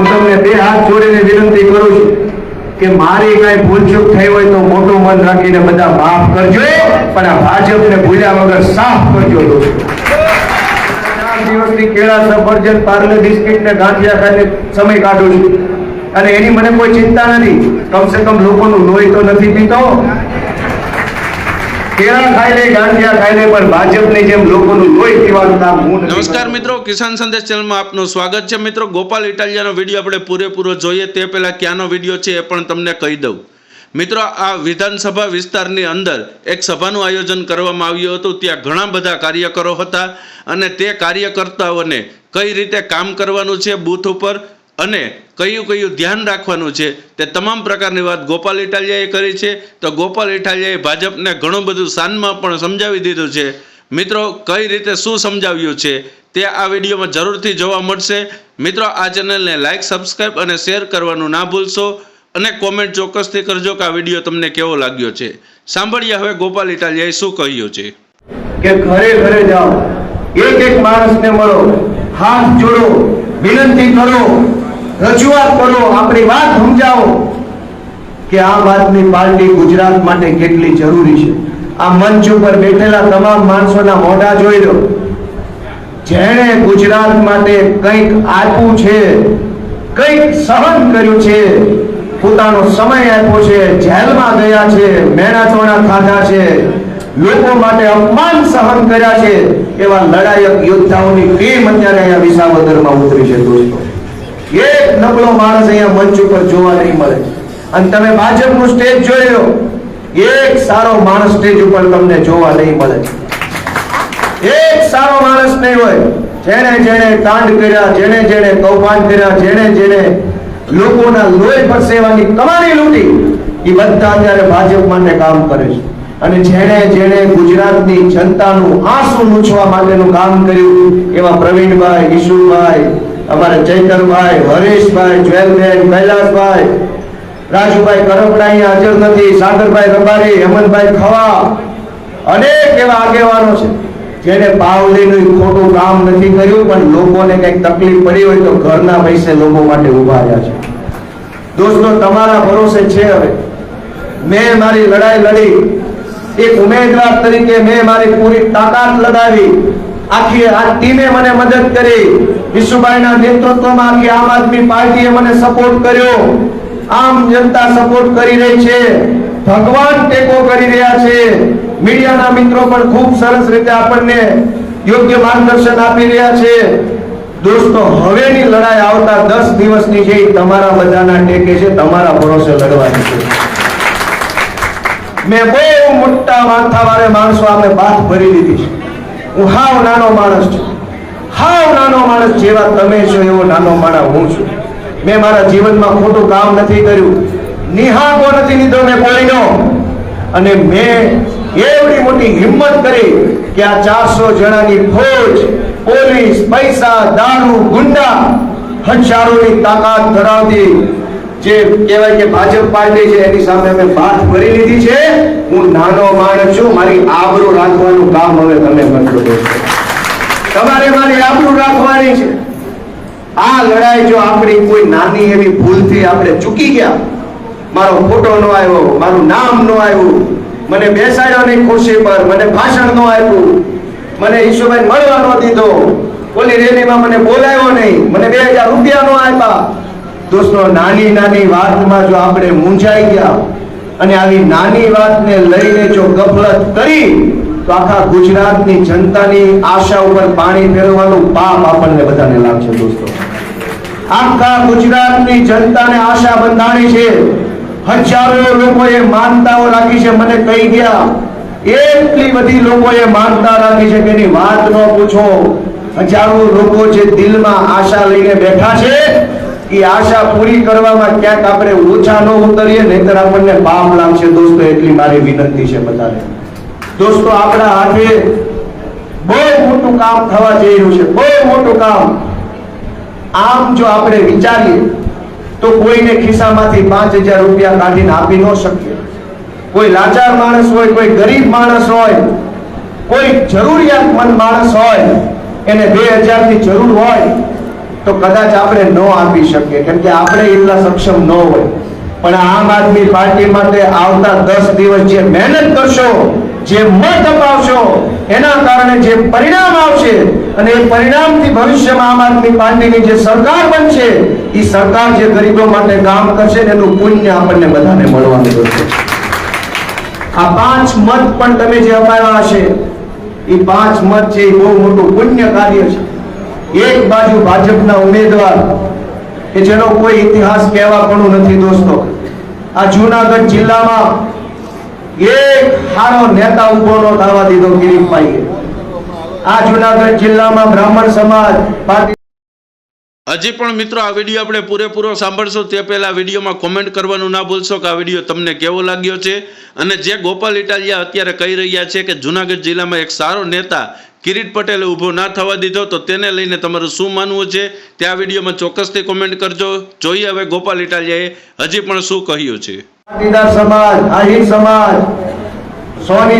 હું તમને બે હાથ જોડીને વિનંતી કરું છું કે મારી કઈ ભૂલચૂક થઈ હોય તો મોટું મન રાખીને બધા માફ કરજો, પણ આ ભાજપને ભૂલ્યા વગર સાફ કરજો દોસ્તો કેળા સફરજન, પાર્લે બિસ્કિટ ને ગાંઠિયા ખાઈને સમય કાઢું છું. અને એની મને કોઈ ચિંતા નથી. કમસે કમ લોકોનું લોહી તો નથી પીતો. કેળા ખાઈ લે ગાંઠિયા ખાઈ લે પણ ભાજપની જેમ લોકોનું લોહી પીવાનું કામ હું નમસ્કાર મિત્રો કિસાન સંદેશ ચેનલમાં આપનું સ્વાગત છે. મિત્રો ગોપાલ ઇટાલિયાનો વીડિયો આપણે પૂરેપૂરો જોઈએ. તે પહેલાં ક્યાંનો વીડિયો છે એ પણ તમને કહી દઉં. મિત્રો આ વિધાનસભા વિસ્તારની અંદર એક સભાનું આયોજન કરવામાં આવ્યું હતું. ત્યાં ઘણા બધા કાર્યકરો હતા અને તે કાર્યકર્તાઓને કઈ રીતે કામ કરવાનું છે બૂથ ઉપર અને કયું કયું ધ્યાન રાખવાનું છે તે તમામ પ્રકારની વાત ગોપાલ ઇટાલિયાએ કરી છે. તો ગોપાલ ઇટાલિયાએ ભાજપને ઘણું બધું સાનમાં પણ સમજાવી દીધું છે. મિત્રો, કઈ રીતે શું સમજાવ્યું છે તે આ વિડીયોમાં જરૂરથી જોવા મળશે. મિત્રો, આ ચેનલને લાઇક સબસ્ક્રાઈબ અને શેર કરવાનું ના ભૂલશો અને કોમેન્ટ ચોક્કસથી કરજો કે આ વીડિયો તમને કેવો લાગ્યો છે. સાંભળીએ હવે ગોપાલ ઇટાલિયાએ શું કહ્યું છે. કે ઘરે ઘરે જાઓ. એક એક માણસને મળો. હાથ જોડો. વિનંતી કરો. રજૂઆત કરો, આપણી વાત સમજાવો કે આ વાતની પાર્ટી ગુજરાત માટે કેટલી જરૂરી છે. આ મંચ ઉપર બેઠેલા તમામ માણસોના મોઢા જોઈ લો. જેણે ગુજરાત માટે કંઈક આપ્યું છે, કંઈક સહન કર્યું છે, પોતાનો સમય આપ્યો છે, જેલમાં ગયા છે મેણાચોણા ખાધા છે, લોકો માટે અપમાન સહન કર્યા છે, એવા લડાયક યોદ્ધાઓની ટીમ અત્યારે અહીંયા વિસાવદરમાં ઉતરી છે દોસ્તો. નબળો માણસ અહીંયા મંચ ઉપર જોવા નહીં મળે. અને તમે ભાજપનું સ્ટેજ જોઈ લો એક સારો માણસ સ્ટેજ ઉપર તમને જોવા નહીં મળે. એક સારો માણસ નહીં હોય. જેણે જેણે કાંડ કર્યા, જેણે જેણે કૌભાંડ કર્યા, જેણે જેણે લોકોના લોહી પરસેવાની કમાણી લૂંટી એ બધા અત્યારે ભાજપ માટે કામ કરે છે. અને જેણે જેણે ગુજરાતની જનતાનું આંસુ લૂછવા માટેનું કામ કર્યું, એવા પ્રવીણભાઈ ઈશુભાઈ અમારા ચૈતરભાઈ, હરેશભાઈ, જ્વેલબેન, કૈલાસભાઈ, રાજુભાઈ અહીંયા હાજર નથી, સાગરભાઈ રબારી, હેમંતભાઈ ખવા, અનેક એવા આગેવાનો છે, જેને પાવલીનું ખોટું કામ નથી કર્યું, પણ લોકોને કંઈક તકલીફ પડી હોય તો ઘરના પૈસે લોકો માટે ઊભા રહ્યા છે. દોસ્તો, તમારા ભરોસે છે હવે. મેં મારી લડાઈ લડી. એક ઉમેદવાર તરીકે મેં મારી પૂરી તાકાત લગાવી. આખી આ ટીમે મને મદદ કરી. વિશુભાઈના નેતૃત્વમાં આખી આમ આદમી પાર્ટીએ મને સપોર્ટ કર્યો. આમ જનતા સપોર્ટ કરી રહી છે. ભગવાન ટેકો કરી રહ્યા છે. મીડિયાના મિત્રો પણ ખૂબ સરસ રીતે આપણને યોગ્ય માર્ગદર્શન આપી રહ્યા છે. દોસ્તો, હવેની લડાઈ આવતા દસ દિવસની છે તમારા બધાના ટેકે છે, તમારા ભરોસે લડવાની છે. મેં બહુ મોટા માથાવાળે માણસો આપણે બાથ ભરી દીધી છે. હું હાવ નાનો માણસ છું. હાવ નાનો માણસ જેવા તમે છો એવો નાનો માણસ હું છું. મેં મારા જીવનમાં ખોટું કામ નથી કર્યું. નિહાકો નથી લીધો મેં પાણીનો અને મેં એવડી મોટી હિંમત કરી કે આ ચારસો જણાની ફોજ, પોલીસ, પૈસા, દારૂ, ગુંડા હજારોની તાકાત ધરાવતી જે કહેવાય કે ભાજપ પાર્ટી છે, એની સામે અમે વાત કરી લીધી છે. હું નાનો માણસ છું, મારી આબરૂ રાખવાનું કામ હવે તમે કરજો તમારે મારી આબરૂ રાખવાની છે. આ લડાઈ જો આપણી કોઈ નાની એવી ભૂલથી આપણે ચૂકી ગયા, મારો ફોટો નો આવ્યો, મારું નામ નો આવ્યું, મને બેસાડ્યો નહીં ખુરશી પર, મને ભાષણ નો આપ્યું, મને ઈશુભાઈ મળવા નો દીધો, ઓલી રેલીમાં મને બોલાવ્યો નહીં, મને બે હજાર રૂપિયા નો આપ્યા. દોસ્તો, નાની નાની વાતમાં જો આપણે મૂંઝાઈ ગયા અને આવી નાની વાતને લઈને જો ગફલત કરી, તો આખા ગુજરાતની જનતાની આશા ઉપર પાણી ફેરવવાનું પાપ આપણને બધાને લાગશે દોસ્તો. આખા ગુજરાતની જનતાને આશા બંધાણી છે. હજારો લોકોએ માનતાઓ રાખી છે, મને કહી ગયા. એટલી બધી લોકોએ માનતા રાખી છે કે એની વાત ન પૂછો. હજારો લોકો જે દિલમાં આશા લઈને બેઠા છે એ આશા પૂરી કરવામાં ક્યાંક આપણે ઓછા ન ઉતરીએ, નહીતર આપણને પાપ લાગશે. દોસ્તો, એટલી મારી વિનંતી છે બધાને. દોસ્તો, આપણા હાથે બહુ મોટું કામ થવા જઈ રહ્યું છે. બહુ મોટું કામ. આમ જો આપણે વિચારીએ, તો કોઈને ખિસ્સામાંથી પાંચ હજાર રૂપિયા કાઢીને આપી ન શકીએ. કોઈ લાચાર માણસ હોય, કોઈ ગરીબ માણસ હોય, કોઈ જરૂરિયાતમંદ માણસ હોય, એને બે હજારની જરૂર હોય તો કદાચ આપણે ન આપી શકીએ, કેમ કે આપણે એટલા સક્ષમ ન હોય. પણ આમ આદમી પાર્ટી માટે આવતા દસ દિવસ જે મહેનત કરશો, જે મત અપાવશો, એના કારણે જે પરિણામ આવશે અને એ પરિણામથી ભવિષ્યમાં આમ આદમી પાર્ટીની જે સરકાર બનશે એ સરકાર જે ગરીબો માટે કામ કરશે ને એનું પુણ્ય આપણને બધાને મળવાનું છે આ પાંચ મત પણ તમે જે અપાવ્યા હશે એ પાંચ મત છે એ બહુ મોટું પુણ્ય કાર્ય છે. એક બાજુ ભાજપના ઉમેદવાર, કે જેનો કોઈ ઇતિહાસ કહેવા પણ નથી દોસ્તો. આ જૂનાગઢ જિલ્લામાં એક સારો નેતા ઊભો નો થવા દીધો કિરીટભાઈએ આ જૂનાગઢ જિલ્લામાં બ્રાહ્મણ સમાજ હજી પણ મિત્રો આ વીડિયો આપણે પૂરેપૂરો સાંભળશો, તે પહેલાં વિડીયોમાં કોમેન્ટ કરવાનું ના ભૂલશો, કે આ વીડિયો તમને કેવો લાગ્યો છે? અને જે ગોપાલ ઇટાલિયા અત્યારે કહી રહ્યા છે કે જૂનાગઢ જિલ્લામાં એક સારો નેતા કિરીટ પટેલે ઊભો ના થવા દીધો, તો તેને લઈને તમારું શું માનવું છે? તે આ વિડીયોમાં ચોક્કસથી કોમેન્ટ કરજો. જોઈએ હવે ગોપાલ ઇટાલિયાએ હજી પણ શું કહ્યું છે. સમાજ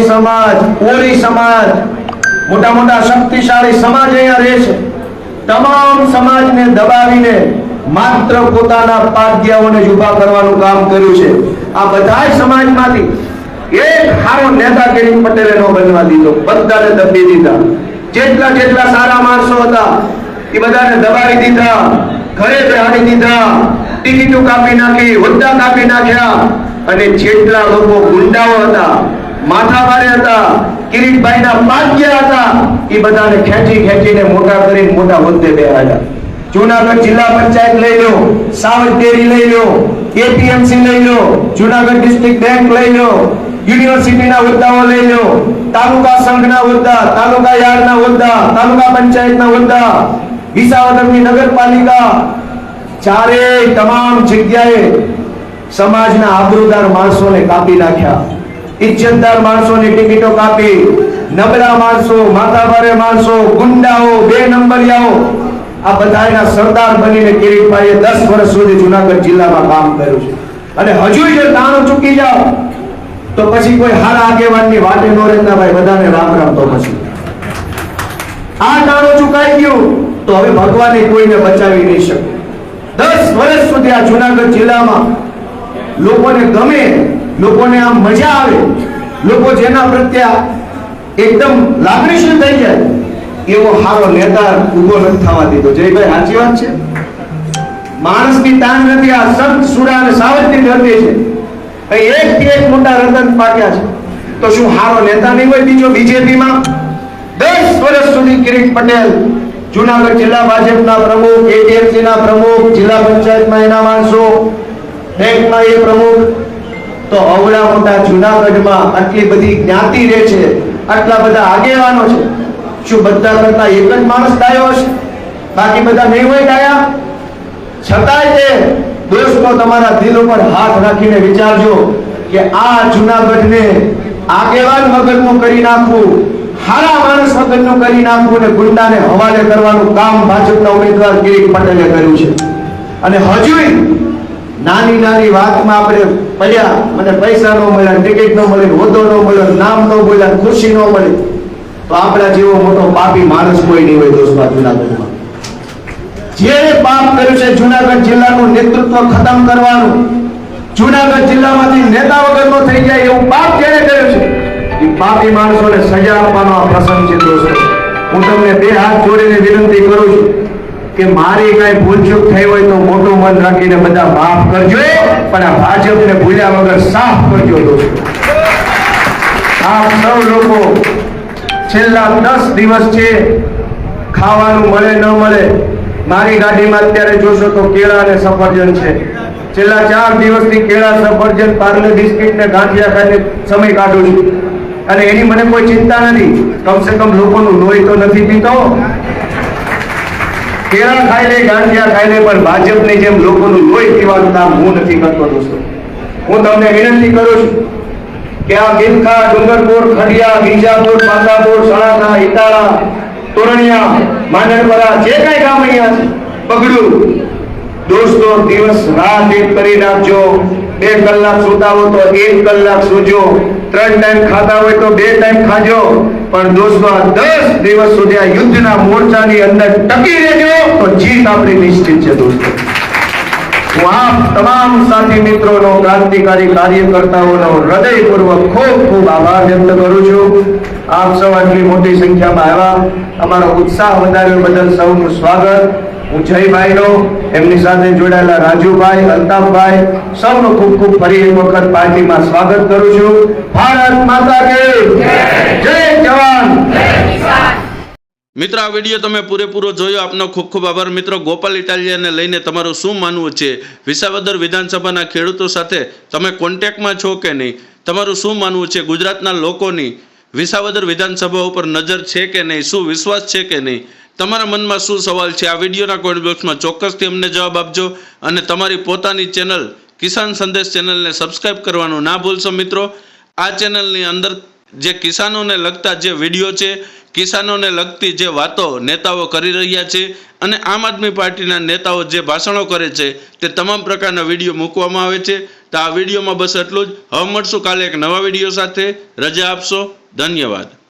સમાજ, સોની સમાજ મોટા મોટા શક્તિશાળી સમાજ અહીંયા રહે છે. તમામ સમાજને દબાવીને માત્ર પોતાના પાદ્યાઓને ઊભા કરવાનું કામ કર્યું છે. આ બધા સમાજમાંથી એક સારો નેતા કેરી પટેલે નો બનવા દીધો. બધાને દબી દીધા. જેટલા જેટલા સારા માણસો હતા, એ બધાને દબાવી દીધા. ઘરે બેહાડી દીધા. ટિકિટો કાપી નાખી, હોદ્દા કાપી નાખ્યા. અને જેટલા લોકો ગુંડાઓ હતા માથાભારે હતા, કિરીટભાઈના ભાગ્ય હતા, એ બધાને ખેંચી ખેંચીને મોટા કરીને મોટા હોદ્દે બેહાડ્યા. જુનાગઢ જિલ્લા પંચાયત લઈ લો સાવજ ડેરી લઈ લો એપીએમસી લઈ લો જુનાગઢ ડિસ્ટ્રિક્ટ બેંક લઈ લો યુનિવર્સિટીના હોદ્દાઓ લઈ લો તાલુકા સંઘના હોદ્દા, તાલુકા યાર્ડના હોદ્દા, તાલુકા પંચાયતના હોદ્દા, વિસાવદરની નગરપાલિકા. ચારેય તમામ જગ્યાએ સમાજના આબરૂદાર માણસોને કાપી નાખ્યા. ઇજ્જતદાર માણસોની ટિકિટો કાપી, નબળા માણસો, માથાભારે માણસો, ગુંડાઓ, બે નંબરિયાઓ, આ બધાના સરદાર બનીને કિરીટભાઈએ દસ વર્ષ સુધી જુનાગઢ જિલ્લામાં કામ કર્યું છે. અને હજુ જો નાણું ચૂકી જાઓ, તો પછી કોઈ હારા આગેવાનની વાટે નો રહેતા ભાઈ, બધાને રામ રામ તો પછી. આ નાણું ચુકાઈ ગયું, તો હવે ભગવાને કોઈને બચાવી નહીં શકે. દસ વર્ષ સુધી આ જુનાગઢ જિલ્લામાં લોકોને ગમે લોકોને આમ મજા આવે. લોકો જેના પ્રત્યે એકદમ લાગણીશીલ થઈ જાય, એવો સારો નેતા ઊભો નથી થવા દીધો. જયભાઈ, સાચી વાત છે? માણસની તાણ નથી, આ સંત સુરા અને સાવજની ધરતી છે. એક થી એક મોટા રતન પાક્યા છે. તો શું સારો નેતા નહીં હોય બીજો બીજેપીમાં? દસ વર્ષ સુધી કિરીટ પટેલ, જુનાગઢ જિલ્લા ભાજપના પ્રમુખ એટીએમસી ના પ્રમુખ, જિલ્લા પંચાયતમાં એના માણસો, બેંકમાં એ પ્રમુખ તો અવળા મોટા જુનાગઢમાં આટલી બધી જ્ઞાતિ રહે છે, આટલા બધા આગેવાનો છે, શું બધા કરતા એક જ માણસ ડાયો હશે? બાકી બધા નહીં હોય ડાયા? છતાંય તે દોસ્તો તમારા દિલ ઉપર હાથ રાખીને વિચારજો કે આ જુનાગઢને આગેવાન વગરનું કરી નાખવું, હારા માણસ વગરનું કરી નાખવું અને ગુંડાને હવાલે કરવાનું કામ ભાજપના ઉમેદવાર કિરીટ પટેલે કર્યું છે. અને હજુય નાની નાની વાતમાં આપણે પડ્યા, મને પૈસા ન મળ્યા ટિકિટ ન મળી હોદ્દો ન મળ્યો, નામ ન બોલ્યા ખુશી ન મળી. તો આપણા જેવો મોટો પાપી માણસ કોઈ નહીં હોય દોસ્તો જુનાગઢમાં. જે પાપ કર્યું છે જુનાગઢ જિલ્લાનું નેતૃત્વ ખતમ કરવાનું, જુનાગઢ જિલ્લામાંથી નેતા વગરનો થઈ જાય એવું પાપ જેને કર્યું છે, એ પાપી માણસોને સજા આપવાનો આ પ્રસંગ છે દોસ્તો. હું તમને બે હાથ જોડીને વિનંતી કરું છું. કે મારી કઈ ભૂલચૂક થઈ હોય તો મોટું મન રાખીને બધા માફ કરજો. પણ આ ભાજપને ભૂલ્યા વગર સાફ કરજો આપ સૌ લોકો છેલ્લા દસ દિવસ છે ખાવાનું મળે ન મળે, મારી ગાડીમાં અત્યારે જોશો તો કેળા અને સફરજન છે. છેલ્લા ચાર દિવસથી કેળા, સફરજન પાર્લે બિસ્કિટ ને ગાંઠિયા ખાઈને સમય કાઢું છું. અને એની મને કોઈ ચિંતા નથી. કમસે કમ લોકોનું લોહી તો નથી પીતો. કેળા ખાઈ લે ગાંઠિયા ખાઈ લે પણ ભાજપની જેમ લોકોનું લોહી પીવાનું કામ હું નથી કરતો દોસ્તો. હું તમને વિનંતી કરું છું કે આ બિલખા ડુંગરપુર, ખડિયા બીજાપુર પાંદાપુર સણાના ઇટાળા તોરણિયા, માંડણપરા, જે કાંઈ ગામ અહીંયા છે પગડું દોસ્તો, દિવસ રાત એક કરી નાખજો. બે કલાક સુતાવો તો એક કલાક સુજો. ત્રણ ટાઈમ ખાતા હોય તો બે ટાઈમ ખાજો. પણ દોસ્તો દસ દિવસ સુધી આ યુદ્ધના મોરચાની અંદર ટકી રહેજો તો જીત આપણી નિશ્ચિત છે દોસ્તો. હું આપ તમામ સાથી મિત્રોનો, ક્રાંતિકારી કાર્યકર્તાઓનો હૃદયપૂર્વક ખૂબ ખૂબ આભાર વ્યક્ત કરું છું. આપ સૌ આટલી મોટી સંખ્યામાં આવ્યા. અમારો ઉત્સાહ વધાર્યો બદલ સૌનું સ્વાગત. હું જયભાઈનો, એમની સાથે જોડાયેલા રાજુભાઈ અલ્તાફભાઈ સૌનું ખૂબ ખૂબ ફરી એક વખત પાર્ટીમાં સ્વાગત કરું છું. ભારત માતા કે જય જવાન. મિત્રો, આ વીડિયો તમે પૂરેપૂરો જોયો. આપનો ખૂબ ખૂબ આભાર. મિત્રો, ગોપાલ ઇટાલિયાને લઈને તમારું શું માનવું છે? વિસાવદર વિધાનસભાના ખેડૂતો સાથે તમે કોન્ટેક્ટમાં છો કે નહીં? તમારું શું માનવું છે? ગુજરાતના લોકોની વિસાવદર વિધાનસભા ઉપર નજર છે કે નહીં? શું વિશ્વાસ છે કે નહીં? તમારા મનમાં શું સવાલ છે? આ વિડીયોના કોમેન્ટ બોક્સમાં ચોક્કસથી અમને જવાબ આપજો અને તમારી પોતાની ચેનલ કિસાન સંદેશ ચેનલને સબસ્ક્રાઇબ કરવાનું ના ભૂલશો મિત્રો. આ ચેનલની અંદર જે કિસાનોને લગતા જે વીડિયો છે, કિસાનોને લગતી જે વાતો નેતાઓ કરી રહ્યા છે અને આમ આદમી પાર્ટીના નેતાઓ જે ભાષણો કરે છે, તે તમામ પ્રકારના વીડિયો મૂકવામાં આવે છે. તો આ વિડીયોમાં બસ એટલું જ. હવે મળશું કાલે એક નવા વીડિયો સાથે. રજા આપશો. ધન્યવાદ.